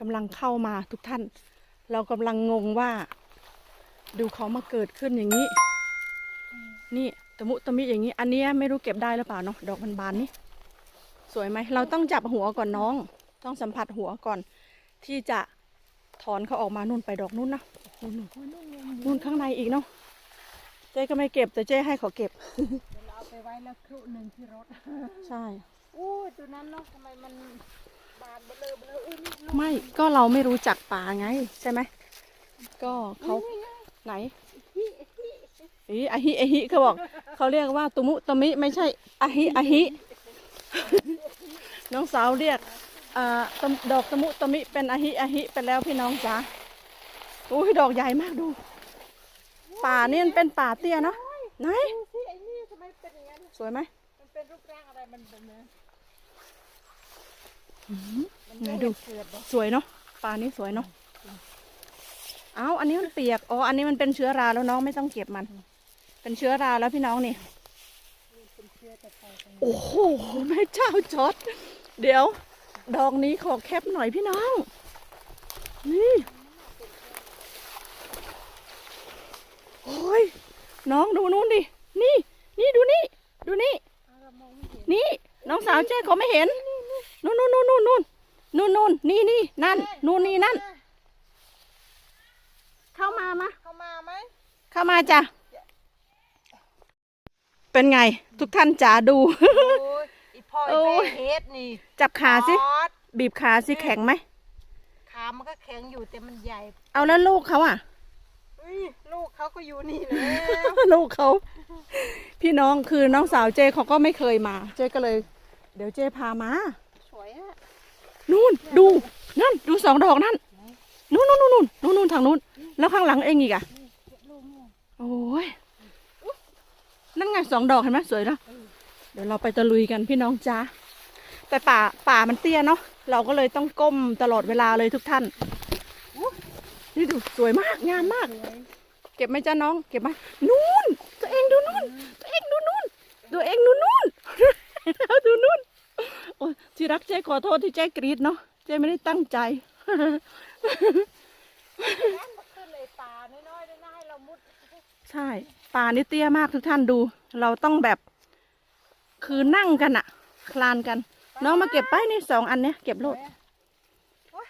กำลังเข้ามาทุกท่าน เรากำลังงงว่า ดูเขามาเกิดขึ้นอย่างนี้ นี่ตะมุตะมิอย่างนี้ อันนี้ไม่รู้เก็บได้หรือเปล่าเนาะดอกมันบานนี่สวยไหมเราต้องจับหัวก่อนน้อง ต้องสัมผัสหัวก่อน ที่จะถอนเขาออกมานู่นไปดอกนู่นนะนู่นนู่นข้างในอีกเนาะเจ๊ก็ไม่เก็บแต่เจ๊ให้เขาเก็บเดี๋ยวเราเอาไปไว้แล้วครุหนึ่งที่รถ ใช่อู้ตัวนั้นเนาะทำไมมัน บานเบลอเบลออุ้ยนี่ลูกไม่ก็เราไม่รู้จักป่าไง ใช่ไหม ก็เขานี่ไงไหนพี่พี่อีอาฮิอาฮิเขาบอก เขาเรียกว่าตุมุตะมิไม่ใช่อาฮิอาฮิ น้องสาวเรียกอ่าตะดอกตะมุตะมิเป็นอาฮิอาฮิไปแล้วพี่น้องจ๋าโอ้ยดอกใหญ่มากดู ป่านี่มันเป็นป่าเตี้ยเนาะไหนดูสิไอ้นี่ทำไมเป็นอย่างนั้นสวยไหมมันเป็นรูปร่างอะไรมันเป็นเนื้อ ไหนดูเสือดบอกสวยเนาะป่านี้สวยเนาะเอาอันนี้มันเปียกอ๋ออันนี้มันเป็นเชื้อราแล้วน้องไม่ต้องเก็บมัน เป็นเชื้อราแล้วพี่น้องนี่เป็นเชือแต่ไปตรงโอ้โหแม่เจ้าจอดเดี๋ยว ดอกนี้ขอแคปหน่อยพี่น้อง นี่โอ้ยน้องดูนู้นดินี่ นี่ดูนี่ ดูนี่อ้าวเรามองไม่เห็นนี่ น้องสาวเจ๊เขาไม่เห็น นู่นนู่นนู่นนู่นนู่นนู่นนู่นนี่นี่นั่นนู่นนี่นั่น เข้ามามาเข้ามาไหมเข้ามาจ้ะ เป็นไง ทุกท่านจ๋าดู โอ้ยอีพ่อยโอ้แม่ยเฮ็ดนี่จับขาสิออดบีบขาสิแข็งไหม ขามันก็แข็งอยู่แต่มันใหญ่เอาแล้วลูกเขาอะเฮ้ยลูกเขาก็อยู่นี่แล้วลูกเขา พี่น้องคือน้องสาวเจเขาก็ไม่เคยมา เจก็เลย เดี๋ยวเจพามาส วยอะนู่นดู นั่นดูสองดอกนั่นนู่นนู่นนู่นนู่นนู่นทางนู้น แล้วข้างหลังเองอีกอะโอ้ยนั่นไงสองดอกเห็นไหมสวยแล้วเดี๋ยวเราไปตะลุยกันพี่น้องจ้าแต่ป่าป่ามันเตี้ยเนาะเราก็เลยต้องก้มตลอดเวลาเลยทุกท่านนี่ดูสวยมากงามมากสวยเก็บไหมจ้าน้อง เก็บไหมนู่นตัวเองดูนู่นตัวเองดูนู่นตัวเองดูนู่นดูนู่น โอ้ยที่รักเจ๊ขอโทษที่เจ๊กรีดเนาะเจ๊ไม่ได้ตั้งใจนั่นมันขึ้นเลยป่าน้อยๆด้วยนะให้เรามุดใช่ ป่านี่เตี้ยมากทุกท่านดู เราต้องแบบ คือนั่งกันอะคลานกัน น้องมาเก็บไปนี่สองอันเนี้ยเก็บโลดโอ๊ย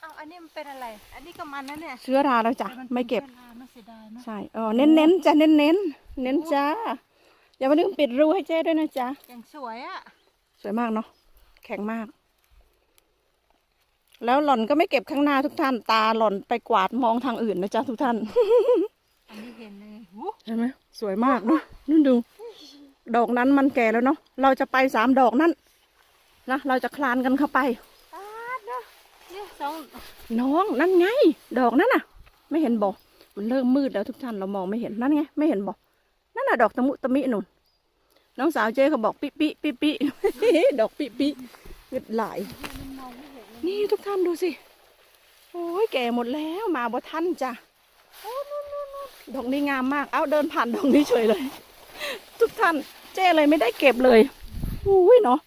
เอาอันนี้มันเป็นอะไร อันนี้ก็มันนะเนี่ยเชื้อราแล้วจ้ะนไม่เก็บป็นวลาไม่เสียดายเนอะใช่เออเน้นเน้นๆจ้ะเน้นเน้นๆเน้นจ้าอย่ามาลืมปิดรูให้เจ๊ด้วยนะจ๊ะ อย่างสวยอะ สวยมากเนาะแข็งมาก แล้วหล่อนก็ไม่เก็บข้างหน้าทุกท่าน ตาหล่อนไปกวาดมองทางอื่นนะจ๊ะทุกท่านอันนี้เห็นเลยหูเห็นไหมสวยมากเนาะนั่นดู ดอกนั้นมันแก่แล้วเนาะเราจะไปสามดอกนั้นนะเราจะคลานกันเข้าไปปาดเนอะเนี่ยสองน้องนั่นไง ดอกนั่นน่ะ ไม่เห็นบอกมันเริ่มมืดแล้วทุกท่านเรามองไม่เห็นนั่นไง ไม่เห็นบอกนั่นน่ะดอกตะมุตะมิหนุน น้องสาวเจ๊เขาบอกปิปิปิปิดอกปิปิเงืดไหลายนี่ทุกท่านดูสิ โอ้ยแก่หมดแล้วมาบ่ท่านจ้ะดอกนี้งามมาก เอาเดินผ่านดอกนี้เฉยเลย ทุกท่านเจ๊เลยไม่ได้เก็บเลยอุ้ยเนาะ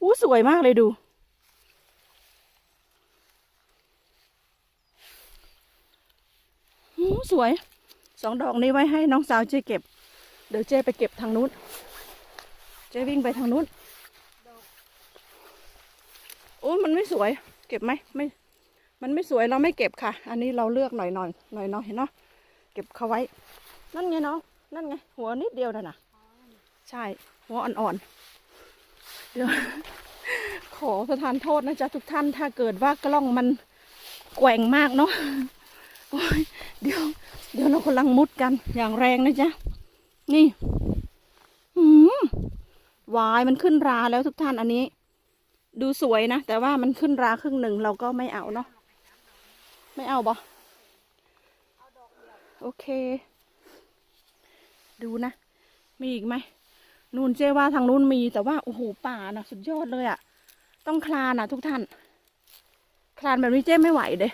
อู้สวยมากเลยดูหูสวย สองดอกนี้ไว้ให้น้องสาวเจ๊เก็บ เดี๋ยวเจ๊ไปเก็บทางนู้น จ๊วิ่งไปทางนู้นโอ้มันไม่สวย เก็บไหมไม่ มันไม่สวยเราไม่เก็บค่ะ อันนี้เราเลือกหน่อยหน่อยหน่อยหน่อยเนาะเก็บเขาไว้ นั่นไงน้องนั่นไง หัวนิดเดียวน่ะนะใช่ หัวอ่อนๆเดี๋ยวขอประทานโทษนะจ๊ะทุกท่านถ้าเกิดว่ากล้องมันแกว่งมากเนาะโอ้ยเดี๋ยว เดี๋ยวเรากำลังมุดกันอย่างแรงนะจ๊ะ นี่ วายมันขึ้นราแล้วทุกท่านอันนี้ ดูสวยนะ แต่ว่ามันขึ้นราครึ่งหนึ่งเราก็ไม่เอาเนาะไม่เอาบอโอเค ดูนะ มีอีกไหมนู่นเจ๊ว่าทางนู้นมีแต่ว่าโอ้โหป่านะสุดยอดเลยอะต้องคลานอะทุกท่าน คลานแบบนี้เจ๊ไม่ไหวเด้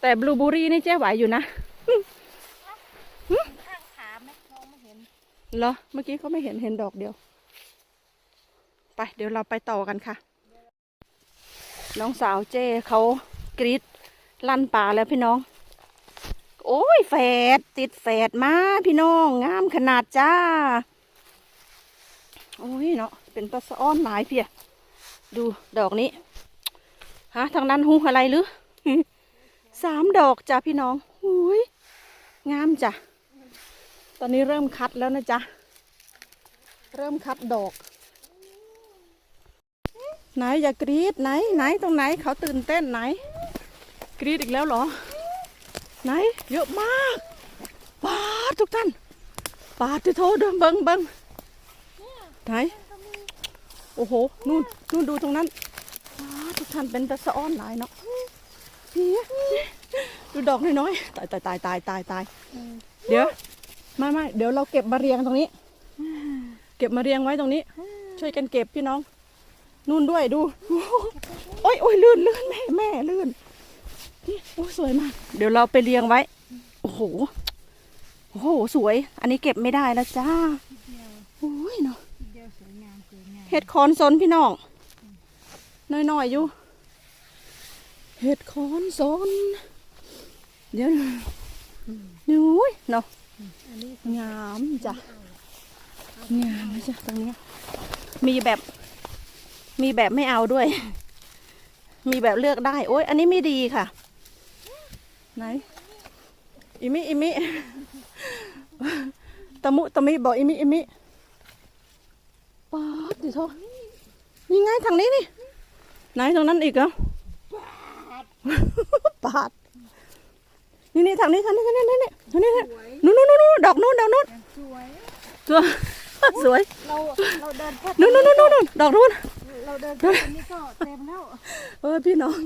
แต่บลูเบอรี่นี่เจ๊ไหวอยู่นะข้างขาไหมมองไม่เห็นเหรอเมื่อกี้เขาไม่เห็นเห็นดอกเดียว ไปเดี๋ยวเราไปต่อกันค่ะ น้องสาวเจ้เขากรีดลั่นป่าแล้วพี่น้อง โอ้ยแฝดติดแฝดมาพี่น้องงามขนาดจ้า โอ้ยเนาะเป็นตะสะอ้อนหลายเพียดูดอกนี้ฮะทางนั้นหูอะไรหรือสามดอกจ้ะพี่น้องอุ้ยงามจ้ะ ตอนนี้เริ่มคัดแล้วนะจ๊ะ เริ่มคัดดอก ไหนอย่ากรีดไหนไหนตรงไหนเขาตื่นเต้นไหน กรีดอีกแล้วเหรอ ไหน เยอะมากปาดทุกท่านปาดที่โทษเดิมเบิงเบิงไหนโอ้โหนู่นนู่นดูตรงนั้นปาดทุกท่านเป็นตะสะอ้อนหลายเนาะนี่ดูดอกน้อยๆตายตายตายตายตายตายเดี๋ยวไม่ไม่เดี๋ยวเราเก็บมาเรียงตรงนี้ เก็บมาเรียงไว้ตรงนี้ ช่วยกันเก็บพี่น้อง นู่นด้วยดู โอ้ยโอ้ยลื่นลื่นแม่แม่ลื่นนี่โอ้สวยมาก เดี๋ยวเราไปเรียงไว้ โอ้โห โอ้โห สวย อันนี้เก็บไม่ได้แล้วจ้าโอ้ยเนาะเดียวสวยงามสวยงามเห็ดคอนซนพี่น้องน้อยๆอยู่ เห็ดคอนซนเดี๋ยวนะดูยเนาะอันนี้งามจ้ะงามนะจ้ะตรงเนี้ยมีแบบ มีแบบไม่เอาด้วย มีแบบเลือกได้ โอ้ยอันนี้ไม่ดีค่ะ ไหนอิมิอิมิตะมุตะมิบอกอิมิอิมิป๊าดดิโทนี่ไงทางนี้นี่ ไหนตรงนั้นอีกเหรอปาด นี่นี่ทางนี้ทางนี้ทางนี้ทางนี้ทางนี้สวยนู่นนู่นนู่นดอกนู่นดอกนู่นสวยตัวสวย เรา เราเดินแค่นู่นนู่นนู่นนู่นดอกนู่น เราเดินแค่อันนี้ก็เต็มแล้วเออพี่น้อง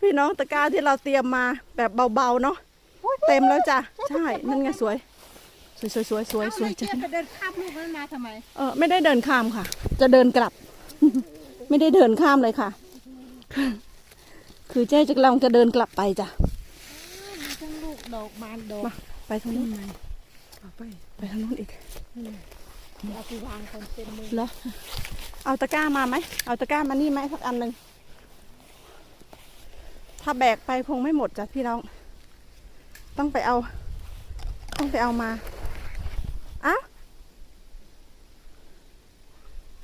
พี่น้องตะกร้าที่เราเตรียมมาแบบเบาๆเนาะเต็มแล้วจ้ะใช่นั่นไงสวย สวยสวยสวยสวยสวยเจ๊จ้ะไปเดินข้ามลูกนั้นมาทำไมเออไม่ได้เดินข้ามค่ะ จะเดินกลับ ไม่ได้เดินข้ามเลยค่ะ คือเจ๊จะกำลังจะเดินกลับไปจ้ะมีทั้งลูกดอกบานดอกมาไปทางนู้นเอาไปไปทางนู้นอีกเอาไปวางคนเต็มมือเหรอ เอาตะกร้ามาไหม เอาตะกร้ามานี่ไหมสักอันหนึ่ง ถ้าแบกไปคงไม่หมดจ้ะพี่น้อง ต้องไปเอา ต้องไปเอามาอ้าว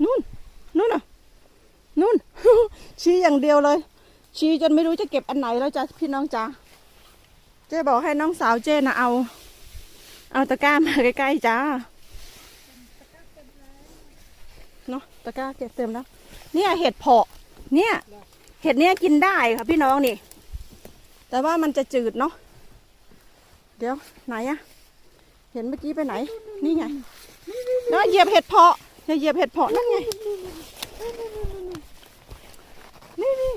นู่น นู่นอะ นู่น ชี้อย่างเดียวเลย ชี้จนไม่รู้จะเก็บอันไหนแล้วจ้ะพี่น้องจ้าเจ๊บอกให้น้องสาวเจ๊นะเอา เอาตะกร้ามาใกล้ๆจ้า เนาะ ตะกร้าเก็บเต็มแล้ว เนี่ยเห็ดเพาะ เนี่ย เห็ดเนี้ยกินได้ค่ะพี่น้องนี่ แต่ว่ามันจะจืดเนาะ เดี๋ยวไหนอะเห็นเมื่อกี้ไปไหน นี่ไงเนาะเหยียบเห็ดเพาะอย่าเหยียบเห็ดเพาะนั่นไง นี่นี่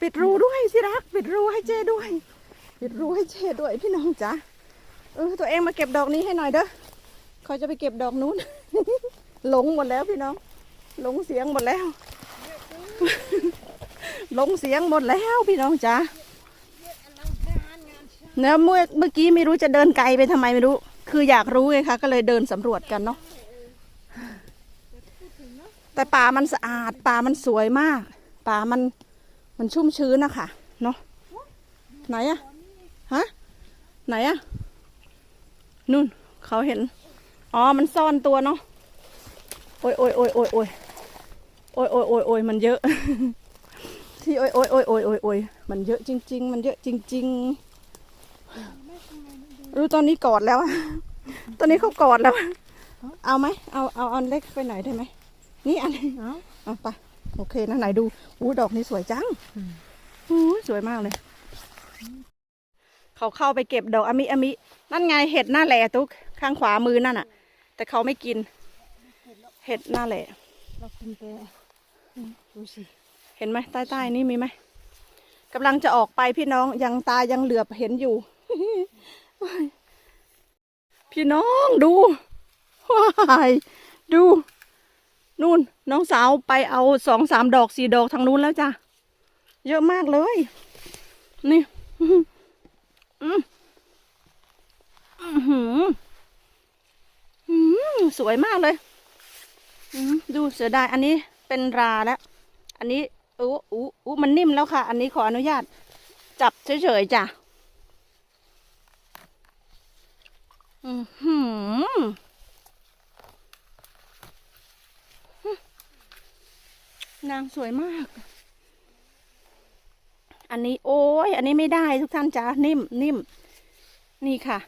ปิดรูด้วยสิรัก ปิดรูให้เจ้ด้วย ปิดรูให้เจ้ด้วยพี่น้องจ๋าเออตัวเองมาเก็บดอกนี้ให้หน่อยเด้อเขาจะไปเก็บดอกนู้น หลงหมดแล้วพี่น้อง หลงเสียงหมดแล้ว หลงเสียงหมดแล้วพี่น้องจ๋าเนื้อเมื่อเมื่อกี้ไม่รู้จะเดินไกลไปทำไมไม่รู้ คืออยากรู้ไงคะก็เลยเดินสำรวจกันเนาะแต่ป่ามันสะอาดป่ามันสวยมาก ป่ามันมันชุ่มชื้นนะคะเนาะไหนอะฮะไหนอะนู่นเขาเห็น อ๋อ มันซ่อนตัวเนาะ อ้ยโอ้ยโอ้ยโอ้ยโอ้ยโอ้ยโอ้ยโอ้ยโอ้ยมันเยอะ ที่โอ้ยโอ้ยโอ้ยโอ้ยโอ้ยโอ้ยมันเยอะจริง ๆ มันเยอะจริง ๆ รู้ตอนนี้กอดแล้วอะตอนนี้เขากอดแล้ว เอาไหมเอาเอาเอาเล็กไปไหนได้ไหมนี่อันนี้เอาเอาไปโอเคนะไหนดูอู้ดอกนี้สวยจังอู้สวยมากเลย เขาเข้าไปเก็บดอกอมิอมิ นั่นไงเห็ดหน้าแหล่ตุ๊กข้างขวามือนั่นน่ะ แต่เขาไม่กิน เห็ดหน้าแหล่เราคุณไปดูสิเห็นไหมใต้ใต้ๆนี่มีไหมกำลังจะออกไปพี่น้องยังตายังเหลือบเห็นอยู่ พี่น้องดูว้ายดู นู่นน้องสาวไปเอาสองสามดอกสี่ดอกทางนู้นแล้วจ้ะเยอะมากเลย นี่อืมอื้อหืออืมสวยมากเลยอืม ดูเสียดายอันนี้เป็นราแล้ว อันนี้อู้อู้อู้มันนิ่มแล้วค่ะ อันนี้ขออนุญาต จับเฉยๆจ้ะอือหือนางสวยมาก อันนี้โอ้ย อันนี้ไม่ได้ทุกท่านจ้านิ่มนิ่ม นี่ค่ะ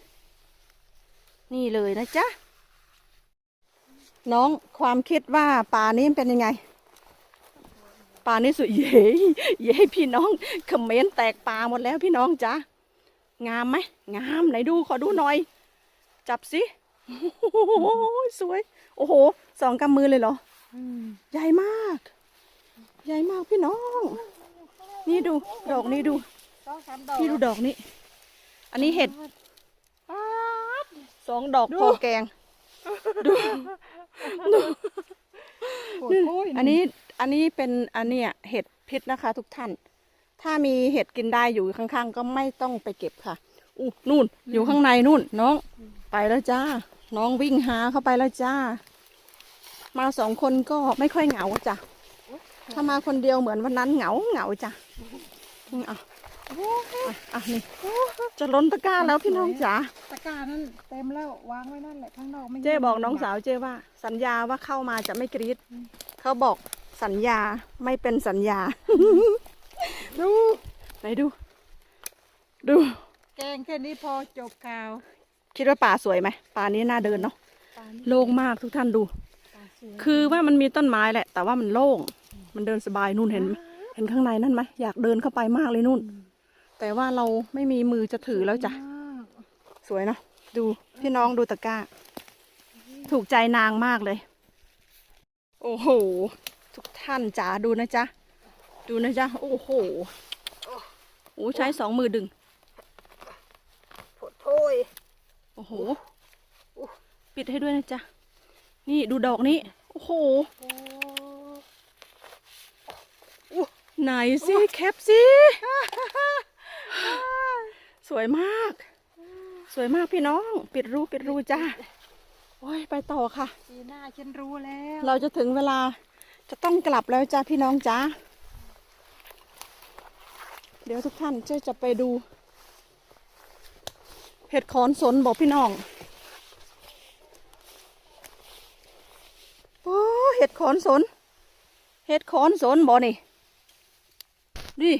นี่เลยนะจ๊ะ น้องความคิดว่าป่านี้มันเป็นยังไง ป่านี้สวยเย้เย้พี่น้องคอมเมนต์แตกป่าหมดแล้วพี่น้องจ้างามไหมงามไหนดูขอดูหน่อย จับสิโอ้โหสวย โอ้โหสองกำมือเลยเหรออืมใหญ่มาก ใหญ่มากพี่น้อง นี่ดูดอกนี้ดูสองสามดอกพี่ดูดอกนี้ อันนี้เห็ดป๊าดสองดอกพอแกง โอ้โหอันนี้อันนี้เป็นอันเนี้ยเห็ดพิษนะคะ ทุกท่าน ถ้ามีเห็ดกินได้อยู่ข้างๆ ก็ไม่ต้องไปเก็บค่ะอู้นู่น อยู่ข้างในนู่น น้อง ไปแล้วจ้า น้องวิ่งหาเข้าไปแล้วจ้า มาสองคนก็ไม่ค่อยเหงาจ้ะถ้ามาคนเดียวเหมือนวันนั้นเหงาเหงาจ้ะอืมอะ อะอะนี่จะล้นตะกร้าแล้วพี่น้องจ๋าตะกร้านั่นเต็มแล้ววางไว้นั่นแหละข้างนอกไม่เจ๊บอกน้องสาวเจ๊ว่า สัญญาว่าเข้ามาจะไม่กรีดเขาบอกสัญญาไม่เป็นสัญญา ดูไหนดู ดู แกงแค่นี้พอจบข่าว คิดว่าป่าสวยไหมป่านี้น่าเดินเนาะป่านี้โล่งมากทุกท่านดูป่าสวยคือว่ามันมีต้นไม้แหละ แต่ว่ามันโล่ง มันเดินสบายนู่นเห็นไหมเห็นข้างในนั่นไหมอยากเดินเข้าไปมากเลยนู่น แต่ว่าเราไม่มีมือจะถือแล้วจ้ะมากสวยเนาะดูพี่น้องดูตะกร้า ถูกใจนางมากเลย โอ้โห ทุกท่านจ๋าดูนะจ๊ะ ดูนะจ๊ะ โอ้โหโอ้ใช้สองมือดึงโผดโพยโอ้โห ปิดให้ด้วยนะจ๊ะ นี่ดูดอกนี้ โอ้โหโอ้ไหนสิแคปสิ สวยมาก สวยมากพี่น้อง ปิดรูปิดรูจ้าโอ้ยไปต่อค่ะปีหน้าฉันรู้แล้ว เราจะถึงเวลาจะต้องกลับแล้วจ้าพี่น้องจ้าเดี๋ยวทุกท่านเจ๊จะไปดู เห็ดขอนสนบอกพี่น้องโอ้เห็ดขอนสน เห็ดขอนสนบ่นี่ดิ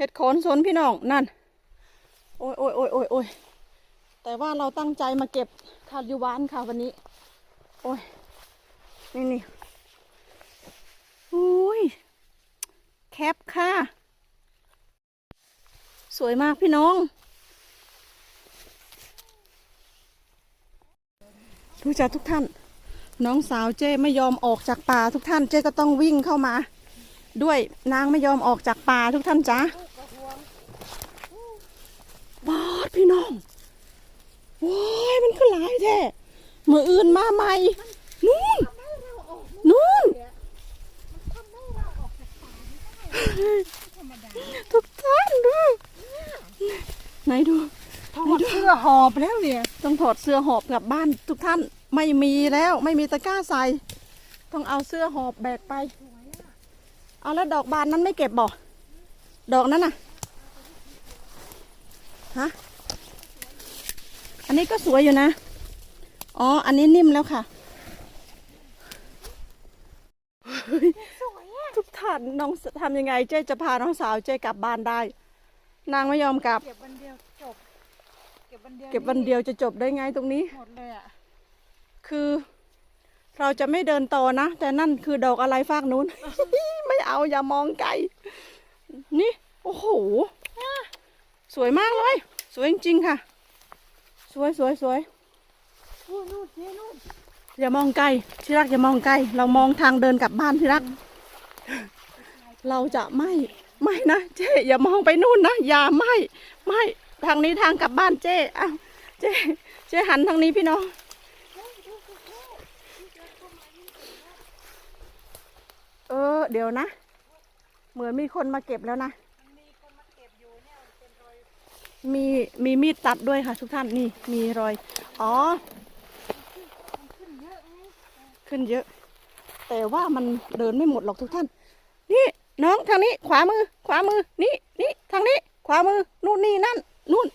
เห็ดขอนสนพี่น้องนั่น โอ้ยโอ้ยโอ้ยโอ้ยโอ้ยแต่ว่าเราตั้งใจมาเก็บทานยูวานค่ะวันนี้ โอ้ย นี่นี่อุ้ย แคปค่ะ สวยมากพี่น้อง ดูจ้าทุกท่าน น้องสาวเจ้ไม่ยอมออกจากป่าทุกท่าน เจ้ก็ต้องวิ่งเข้ามา ด้วยนางไม่ยอมออกจากป่าทุกท่านจ้า บอดพี่ น้องว้ายมันก็หลายแท้มืออื่นมาใหม่นู่นนู่นทุกท่านดูไหนดูถอดเสื้อหอบแล้วเนี่ยต้องถอดเสื้อหอบกลับบ้าน ทุกท่านไม่มีแล้วไม่มีตะกร้าใส่ต้องเอาเสื้อหอบแบกไป เอาแล้วดอกบานนั้นไม่เก็บบ่ดอกนั้นน่ะฮะ อันนี้ก็สวยอยู่นะ อ๋อ อันนี้นิ่มแล้วค่ะเฮ้ยทุกท่านน้องทำยังไงเจ๊จะพาน้องสาวเจ๊กลับบ้านได้ นางไม่ยอมกลับ เก็บวันเดียวจบ เก็บวันเดียวเก็บวันเดียวจะจบได้ไงตรงนี้ หมดเลยอะ คือเราจะไม่เดินต่อนะ แต่นั่นคือดอกอะไรฟากนู้น ไม่เอาอย่ามองไกล นี่ โอ้โห สวยมากเลย สวยจริงๆค่ะ สวยสวยสวยนู่นนู่นนี่นู่นอย่ามองไกลที่รักอย่ามองไกล เรามองทางเดินกลับบ้านที่รัก เราจะไม่ไม่นะเจ๊อย่ามองไปนู่นนะอย่าไม่ไม่ทางนี้ทางกลับบ้านเจ๊อ้าวเจ๊เจ๊หันทางนี้พี่น้องเออเดี๋ยวนะ เหมือนมีคนมาเก็บแล้วนะ มีคนมาเก็บอยู่เนี่ยเป็นรอย มีมีมีดตัดด้วยค่ะ ทุกท่านนี่มีรอย อ๋อขึ้นเยอะไงขึ้นเยอะ แต่ว่ามันเดินไม่หมดหรอกทุกท่าน นี่น้องทางนี้ ขวามือ ขวามือ นี่นี่ทางนี้ ขวามือ นู่นนี่นั่น นู่น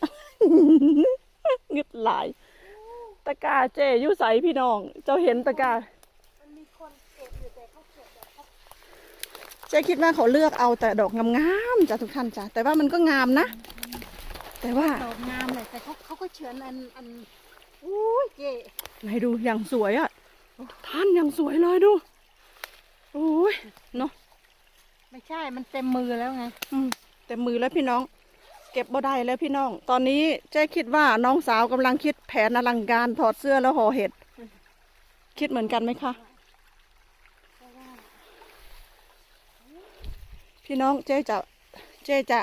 เงึดหลายตะกร้าเจยุใสพี่น้อง เจ้าเห็นตะกร้ามันมีคนเก็บอยู่แต่เขาเก็บแบบเขาเจ๊คิดว่าเขาเลือกเอาแต่ดอกงามๆจ้ะทุกท่านจ้ะแต่ว่ามันก็งามนะ แต่ว่าดอกงามเลยแต่เขาเขาก็เฉือนอันอันอุ้ยเจ๊ไหนดูอย่างสวยอะท่านอย่างสวยเลยดูโอ้ยเนาะไม่ใช่มันเต็มมือแล้วไงอืมเต็มมือแล้วพี่น้อง เก็บบ่ได้แล้วพี่น้อง ตอนนี้เจ๊คิดว่าน้องสาวกำลังคิดแผนอลังการถอดเสื้อแล้วห่อเห็ด คิดเหมือนกันไหมคะพี่น้องเจ๊จะเจ๊จะ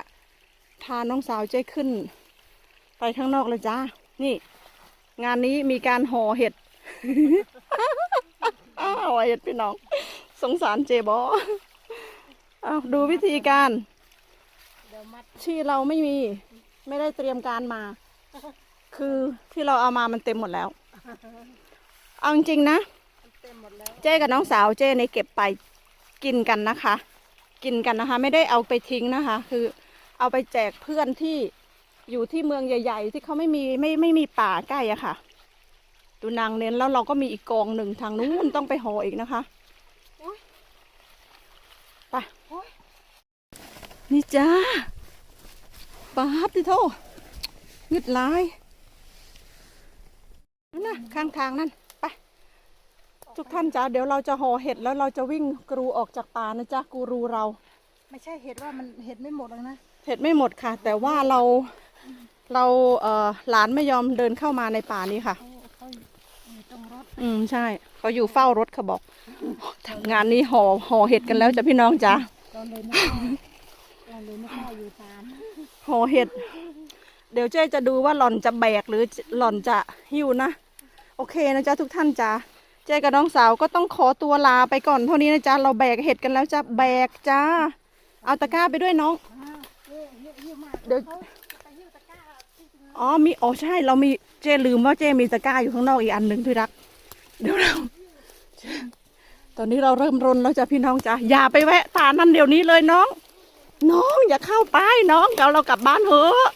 พาน้องสาวเจ๊ขึ้น ไปข้างนอกเลยจ้า นี่ งานนี้มีการห่อเห็ดห่อเห็ดพี่น้อง สงสารเจบออ้าดูวิธีการเดี๋ยวมัดที่เราไม่มี ไม่ได้เตรียมการมา คือที่เราเอามามันเต็มหมดแล้ว เอาจริงนะเต็มหมดแล้วเจ้กับน้องสาวเจ้ในเก็บไปกินกันนะคะ กินกันนะคะ ไม่ได้เอาไปทิ้งนะคะ คือ เอาไปแจกเพื่อนที่อยู่ที่เมืองใหญ่ ๆ ที่เขาไม่มีไม่ไม่มีป่าใกล้อะค่ะดูนางเน้นแล้วเราก็มีอีกกองหนึ่งทางนู้นต้องไปห่ออีกนะคะอุ๊ยไปโอ๊ยนี่จ้าปาบที่โทงึดลายนั่นนะข้างทางนั่นไปทุกท่านจ้าเดี๋ยวเราจะห่อเห็ดแล้วเราจะวิ่งกรูออกจากป่านะจ๊ะกูรูเรา ไม่ใช่เห็ดว่ามันเห็ดไม่หมดแล้วนะ เห็ดไม่หมดค่ะ แต่ว่าเราเราเอ่อหลานไม่ยอมเดินเข้ามาในป่านี้ค่ะเขาเขาอยู่ตรงรถอืมใช่ เขาอยู่เฝ้ารถเขาบอกทำงานนี้ห่อห่อเห็ดกันแล้วจ้ะพี่น้องจ้าเราเลยไม่กล้าเราเลยไม่กล้าอยู่ตามห่อเห็ด เดี๋ยวเจ๊จะดูว่าหล่อนจะแบกหรือหล่อนจะหิ้วนะ โอเคนะจ๊ะทุกท่านจ้าเจ๊กับน้องสาวก็ต้องขอตัวลาไปก่อนเท่านี้นะจ๊ะเราแบกเห็ดกันแล้วจ้ะแบกจ้าเอาตะกร้าไปด้วยน้อง เดี๋ยวเขาไปหิ้วตะกร้าที่จริงอ๋อมีอ๋อใช่เรามีเจ๊ลืมว่าเจ๊มีตะกร้าอยู่ข้างนอกอีกอันหนึ่งที่รัก เดี๋ยวเราตอนนี้เราเริ่มรนแล้วจ้ะพี่น้องจ้ะอย่าไปแวะตานั่นเดี๋ยวนี้เลยน้อง น้องอย่าเข้าไปน้องเราเรากลับบ้านเถอะ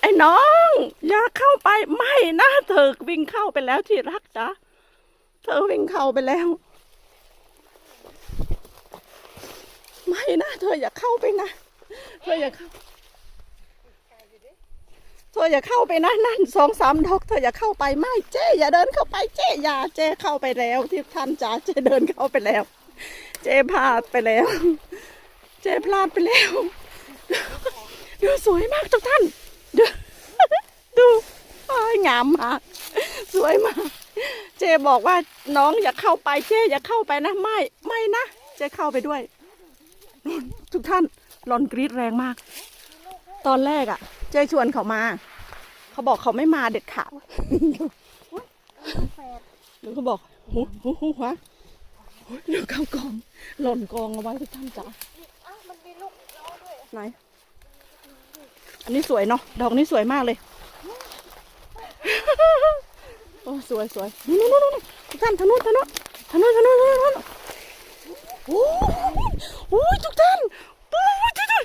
ไอ้น้อง อย่าเข้าไปไม่นะเธอวิ่งเข้าไปแล้วที่รักจ้ะเธอวิ่งเข้าไปแล้ว ไม่นะเธออย่าเข้าไปนะเธออย่าเข้า เธออย่าเข้าไปนะนั่นสองสามดอกเธออย่าเข้าไปไม่เจ๊อย่าเดินเข้าไปเจ๊อย่าเจ๊เข้าไปแล้วที่ท่านจ๋าเจ๊เดินเข้าไปแล้ว เจ๊พลาดไปแล้ว เจ๊พลาดไปแล้วดูสวยมากทุกท่านดูดูอ้ยงามมากสวยมากเจ๊บอกว่าน้องอย่าเข้าไปเจ๊อย่าเข้าไปนะไม่ไม่นะเจ๊เข้าไปด้วยทุกท่านหลอนกรีดแรงมาก ตอนแรกอะ่ะ เจ๊ชวนเขามา เขาบอกเขาไม่มาเด็ดขาดๆแฝดหรือเขาบอกหูหูหูวะเดี๋ยวเข้ากอง หล่นกองเอาไว้ทุกท่านจ๋าอ้าวมันมีลูกล้อด้วยไหน อันนี้สวยเนาะ ดอกนี้สวยมากเลย โอ้สวยสวยนู่นนู่นนู่นทุกท่านทางนู้นทางนู้นทางนู้นทางนู้นทางนู้นทางนู้นโอ้ยโอ้ยทุกท่านโอ้ยทุกท่าน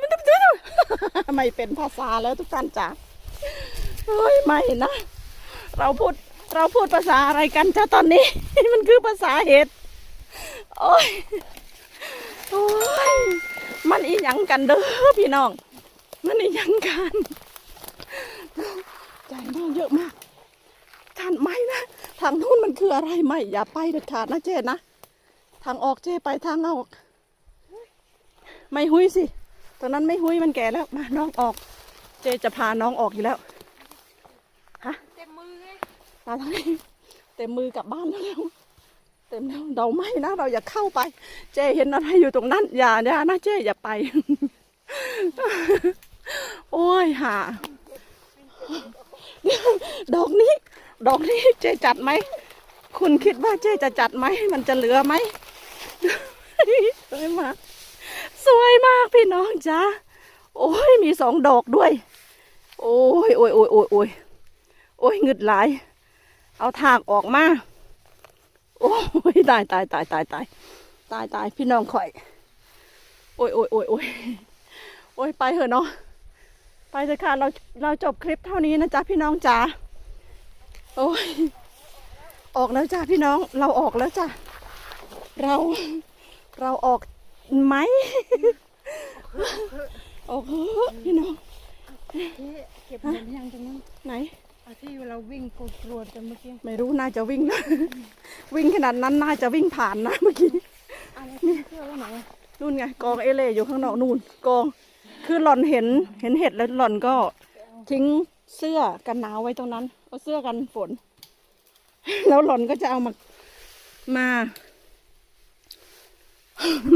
มันมันมัน ไม่เป็นภาษาแล้วทุกท่านจ๋าเฮ้ยไม่นะ เราพูดเราพูดภาษาอะไรกันจ้าตอนนี้ มันคือภาษาเห็ดโอ้ยโอ้ยมันอีหยังกันเด้อพี่น้อง มันอีหยังกันใจมากเยอะมากท่านไม่นะทางนู้นมันคืออะไรไม่อย่าไปเด็ดขาดนะเจ๊นะ ทางออกเจ๊ไปทางออก ไม่หุยสิ ตอนนั้นไม่หุยมันแก่แล้วมาน้องออก เจจะพาน้องออกอยู่แล้วฮะเต็มมือไงมาทางนี้เต็มมือกลับบ้านแล้วเต็มแล้วเราไม่นะเราอย่าเข้าไป เจเห็นอะไรอยู่ตรงนั้น อย่าอย่านะเจอย่าไป โอ้ยห่าดอกนี้ ดอกนี้เจจัดไหม คุณคิดว่าเจจะจัดไหม มันจะเหลือไหมสวยมา สวยมากพี่น้องจ้าโอ้ยมีสองดอกด้วย โอ้ยโอ้ยโอ้ยโอ้ยโอ้ยโอ้ยงึดหลาย เอาถากออกมา โอ้ยตายตายตายตายตายตายตายพี่น้องข่อย โอ้ยโอ้ยโอ้ยโอ้ยโอ้ยไปเถอะเนาะไปเถอะค่ะเราเราจบคลิปเท่านี้นะจ๊ะพี่น้องจ๋าโอ้ยออกแล้วจ้ะพี่น้องเราออกแล้วจ้ะเราเราออก ไหมออกเถอะพี่น้องเจ๊เก็บเงินยังตรงนั้นไหนเอาที่เราวิ่งกดกรวดกันเมื่อกี้ไม่รู้น่าจะวิ่งวิ่งขนาดนั้นน่าจะวิ่งผ่านนะเมื่อกี้อะไรที่เที่ยวไว้ไหนอะนู่นไงกองเอเล่อยู่ข้างนอกนู่นกอง คือหล่อนเห็นเห็นเห็ดแล้วหล่อนก็ทิ้งเสื้อกันหนาวไว้ตรงนั้นเอาเสื้อกันฝน แล้วหล่อนก็จะเอามามา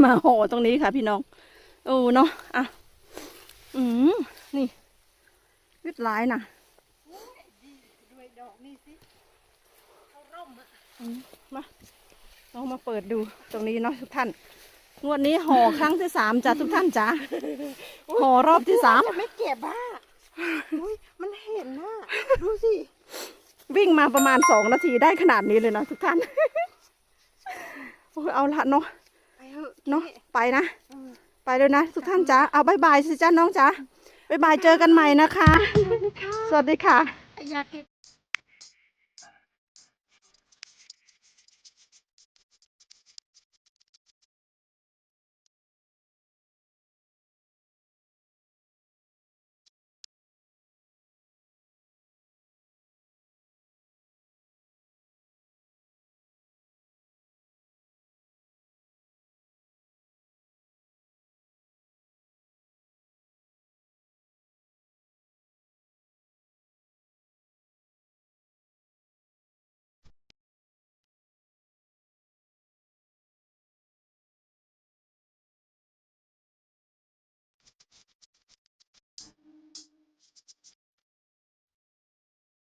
มาห่อตรงนี้ค่ะ พี่น้องโอ้เนาะอะอืมนี่วิดหลายนะด้วยดอกนี่สิเขาร่มอะมาลองมาเปิดดูตรงนี้เนาะทุกท่านงวดนี้ห่อครั้งที่สามจ้ะทุกท่านจ้ะห่อรอบที่สามจะไม่เก็บอะอุ้ยมันเห็นน่ะดูสิวิ่งมาประมาณสองนาทีได้ขนาดนี้เลยนะทุกท่านโอ้ยเอาละเนาะไป เถอะเนาะไปนะเออไปเลยนะ ทุกท่านจ้ะเอาบายบายสิจ้าน้องจ้ะบายบายเจอกันใหม่นะคะ สวัสดีค่ะ อยากเก็บ